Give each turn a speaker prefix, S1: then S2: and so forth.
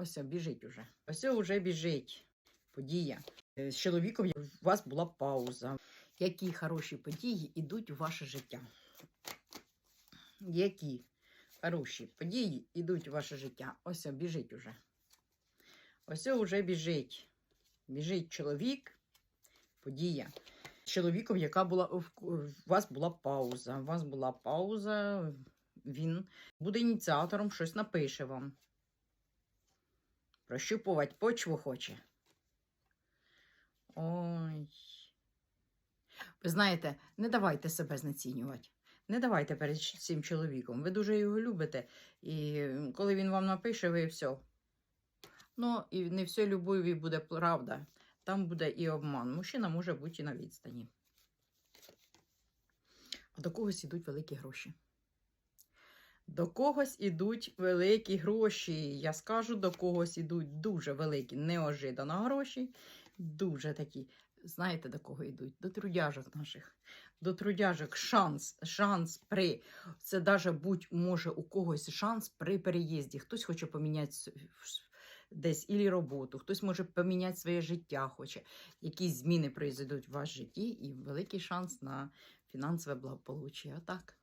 S1: Ось біжить уже. Ось уже біжить. Подія. Е, З чоловіком у вас була пауза. Які хороші події йдуть у ваше життя? Які хороші події йдуть у ваше життя? Ось біжить уже. Ось уже біжить. Біжить чоловік, подія. З чоловіком, яка була у вас була пауза. У вас була пауза, він буде ініціатором, щось напише вам. Прощупувати почву хоче. Ой. Ви знаєте, не давайте себе знецінювати. Не давайте перед цим чоловіком. Ви дуже його любите. І коли він вам напише, ви все. Ну, і не все любові буде правда. Там буде і обман. Мужчина може бути і на відстані. А до когось ідуть великі гроші. До когось ідуть великі гроші. Я скажу, до когось ідуть дуже великі, неожиданно гроші. Дуже такі. Знаєте, до кого йдуть? До трудяжок наших. До трудяжок шанс, шанс при. Це даже будь може у когось шанс при переїзді. Хтось хоче поміняти десь ілі роботу, хтось може поміняти своє життя, хоче. Якісь зміни произойдуть в вашому житті, і великий шанс на фінансове благополуччя. Отак.